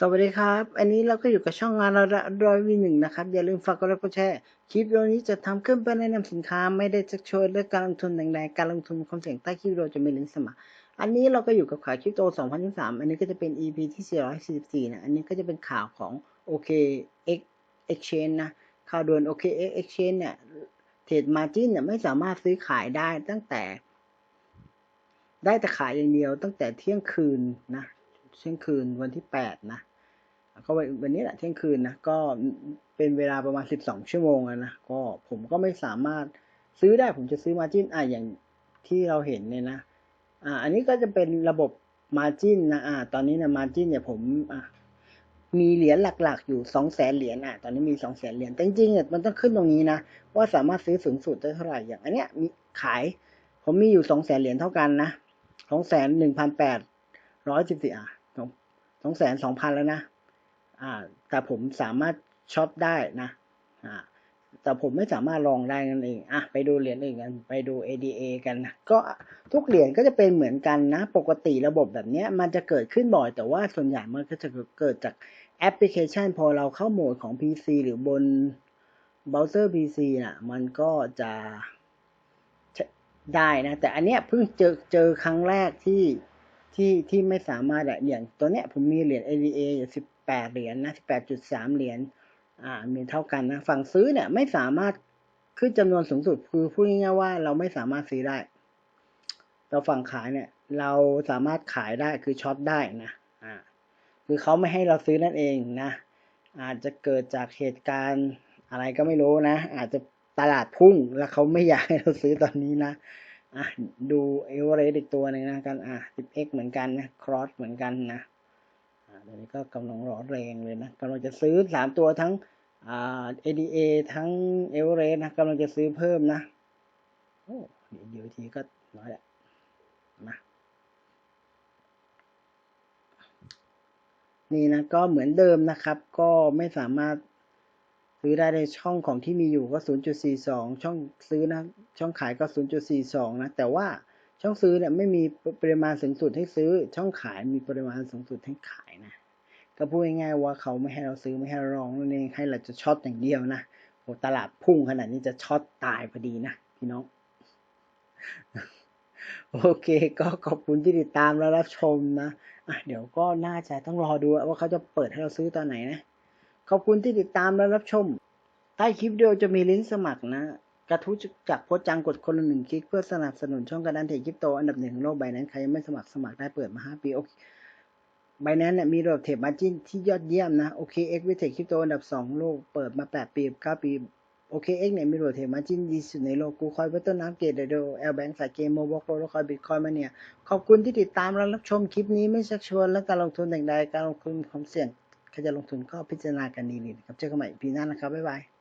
สวัสดีครับ อันนี้เราก็อยู่กับช่องงานระร้อยวีหนึ่งนะครับ อย่าลืมฝากกดไลค์กดแชร์ คลิปวิดีโอนี้จะทำขึ้นเพื่อแนะนำสินค้า ไม่ได้จะโชว์เรื่องการลงทุนใดๆการลงทุนความเสี่ยงใต้คลิปวิดีโอจะมีลิงก์สมัคร อันนี้เราก็อยู่กับข่าวคริปโต 2023 อันนี้ก็จะเป็น EP ที่ 444 นะ อันนี้ก็จะเป็นข่าวของ OKX Exchange นะ ข่าวด่วน OKX Exchange เนี่ย เทรดมาจินเนี่ยไม่สามารถซื้อขายได้ตั้งแต่ ได้แต่ขายอย่างเดียวตั้งแต่เที่ยงคืนนะ เที่ยงคืนวันที่ 8 นะ ก็วันนี้แหละเที่ยงคืนนะก็เป็นเวลาประมาณ 12 ชั่วโมงแล้วนะก็ผมก็ไม่สามารถซื้อได้ผมจะซื้อมาจิ้นอะอย่างที่เราเห็นเนี่ยนะอ่าอันนี้ก็จะเป็นระบบมาจิ้นนะอ่าตอนนี้เนี่ยมาจิ้นเนี่ยผมอะมีเหรียญหลักๆ อยู่สองแสนเหรียญอะตอนนี้มีสองแสนเหรียญแต่จริงๆเนี่ยมันต้องขึ้นตรงนี้นะว่าสามารถซื้อสูงสุดได้เท่าไหร่อย่าง อันเนี้ยมีขาย ผมมีอยู่สองแสนเหรียญเท่ากันนะสองแสนหนึ่งพันแปดร้อยสิบสี่อะสองแสนสองพันแล้วนะ อ่าแต่ผมสามารถช็อตได้นะอ่าแต่ผมไม่สามารถลองได้นั่นเองอะไปดูเหรียญอื่นกัน ไปดู ADA กันนะ ก็ทุกเหรียญก็จะเป็นเหมือนกันนะ ปกติระบบแบบนี้มันจะเกิดขึ้นบ่อย แต่ว่าส่วนใหญ่มันก็จะเกิดจากแอปพลิเคชัน พอเราเข้าโหมดของ PC หรือบนเบราว์เซอร์ PC น่ะ มันก็จะได้นะ แต่อันเนี้ยเพิ่งเจอเจอครั้งแรกที่ที่ที่ไม่สามารถอะอย่างตัวเนี้ยผมมีเหรียญ ADA อยู่สิบ แปดเหรียญนะสิบแปดจุดสามเหรียญอ่ามีเท่ากันนะ ฝั่งซื้อเนี่ยไม่สามารถขึ้นจำนวนสูงสุดคือพูดง่ายๆว่าเราไม่สามารถซื้อได้แต่ฝั่งขายเนี่ยเราสามารถขายได้คือช็อตได้นะอ่าคือเขาไม่ให้เราซื้อนั่นเองนะ อาจจะเกิดจากเหตุการณ์อะไรก็ไม่รู้นะ อาจจะตลาดพุ่งแล้วเขาไม่อยากให้เราซื้อตอนนี้นะอะดูเอเวอเรสอีกตัวหนึ่งนะกันอะ 10x เหมือนกันนะครอสเหมือนกันนะ อ่าตอนนี้ก็กำลังร้อนแรงเลยนะกำลังจะซื้อสามตัวทั้งอ่า ADA ทั้งเอเวอเรสต์นะกำลังจะซื้อเพิ่มนะโอ้เดี๋ยวเดี๋ยวทีก็น้อยแหละมานี่นะก็เหมือนเดิมนะครับ ก็ไม่สามารถซื้อได้ในช่องของที่มีอยู่ก็ 0.42 ช่องซื้อนะ ช่องขายก็ 0.42 นะ แต่ว่า ช่องซื้อเนี่ยไม่มีปริมาณสูงสุดให้ซื้อ ช่องขายมีปริมาณสูงสุดให้ขายนะก็พูดง่ายๆว่าเขาไม่ให้เราซื้อไม่ให้เราลองนั่นเองให้เราจะช็อตอย่างเดียวนะโอ้ตลาดพุ่งขนาดนี้จะช็อตตายพอดีนะพี่น้อง โอเค ก็ขอบคุณที่ติดตามและรับชมนะอะเดี๋ยวก็น่าจะต้องรอดูว่าเขาจะเปิดให้เราซื้อตอนไหนนะ ขอบคุณที่ติดตามและรับชม ใต้คลิปวิดีโอจะมีลิงก์สมัครนะ กระทู้จากโพสต์จังกดคนละหนึ่งคลิกเพื่อสนับสนุนช่องกระดานเทรดคริปโตอันดับหนึ่งของโลกใบนั้นใครยังไม่สมัครสมัครได้เปิดมาห้าปีโอเคใบนั้นเนี่ยมีระบบเทรดมาจิ้นที่ยอดเยี่ยมนะโอเคเอ็กวิเทคคริปโตอันดับสองโลกเปิดมาแปดปีเก้าปีโอเคเอ็กเนี่ยมีระบบเทรดมาจิ้นดีสุดในโลกกูคอยเวต้นน้ำเกตเดโดเอลแบงก์สายเกมโมบอลโปรคอยบิตคอยมาเนี่ยขอบคุณที่ติดตามและรับชมคลิปนี้ไม่ชักชวนและการลงทุนแต่งใดการลงทุนความเสี่ยงใครจะลงทุนก็พิจารณากันดีๆนะครับเจอกันใหม่ปีหน้านะครับบ๊ายบาย